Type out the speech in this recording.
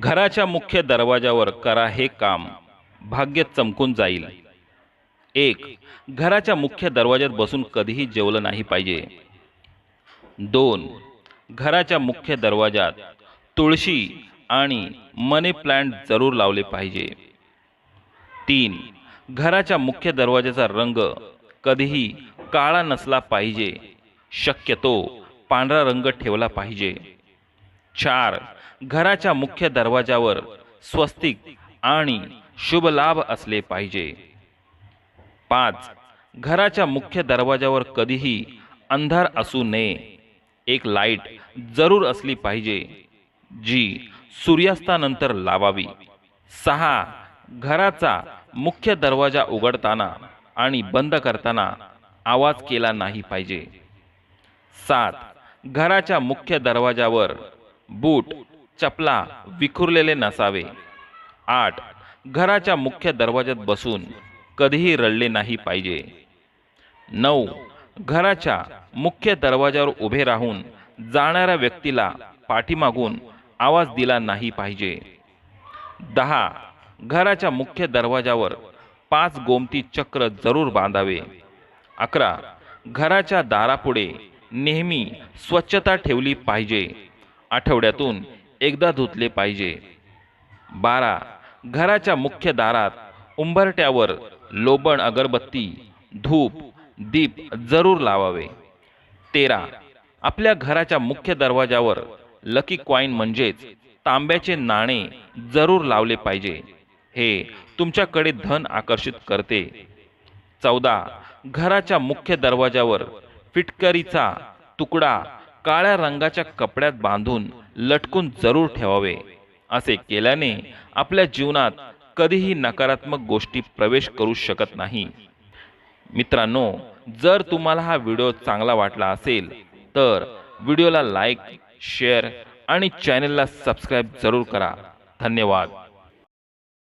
घराच्या मुख्य दरवाजावर करा हे काम. भाग्य चमकून जाईल. एक घराच्या मुख्य दरवाज्यात बसून कधीही जेवलं नाही पाहिजे. दोन घराच्या मुख्य दरवाजात तुळशी आणि मनी प्लांट जरूर लावले पाहिजे. तीन घराच्या मुख्य दरवाजाचा रंग कधीही काळा नसला पाहिजे. शक्यतो पांढरा रंग ठेवला पाहिजे. चार घराच्या मुख्य दरवाजावर स्वस्तिक आणि शुभ लाभ असले पाहिजे. पाच घराच्या मुख्य दरवाजावर कधीही अंधार असू नये. एक लाइट जरूर असली पाहिजे जी सूर्यास्तानंतर लावावी. सहा घराचा मुख्य दरवाजा उघडताना आणि बंद करताना आवाज केला नाही पाहिजे. सात घराच्या मुख्य दरवाजावर बूट चपला विखुरलेले नसावे. आठ घराच्या मुख्य दरवाज्यात बसून कधीही रडले नाही पाहिजे. नऊ घराच्या मुख्य दरवाजावर उभे राहून जाणाऱ्या व्यक्तीला पाठीमागून आवाज दिला नाही पाहिजे. दहा घराच्या मुख्य दरवाजावर पाच गोमती चक्र जरूर बांधावे. अकरा घराच्या दारापुढे नेहमी स्वच्छता ठेवली पाहिजे. आठवड्यातून एकदा धुतले पाहिजे. बारा. घराच्या मुख्य दारात उंबरट्यावर लोबण अगरबत्ती धूप दीप जरूर लावावे. तेरा. आपल्या घराच्या मुख्य दरवाजावर लकी कॉईन म्हणजेच तांब्याचे नाणे जरूर लावले पाहिजे. हे तुमच्याकडे धन आकर्षित करते. चौदा. घराच्या मुख्य दरवाजावर फिटकरीचा तुकडा काळ्या रंगाच्या कपड्यात बांधून लटकून जरूर ठेवावे. असे केल्याने आपल्या जीवनात कधीही नकारात्मक गोष्टी प्रवेश करू शकत नाही. मित्रांनो जर तुम्हाला हा व्हिडिओ चांगला वाटला असेल तर व्हिडिओला लाईक शेअर आणि चॅनलला सबस्क्राईब जरूर करा. धन्यवाद.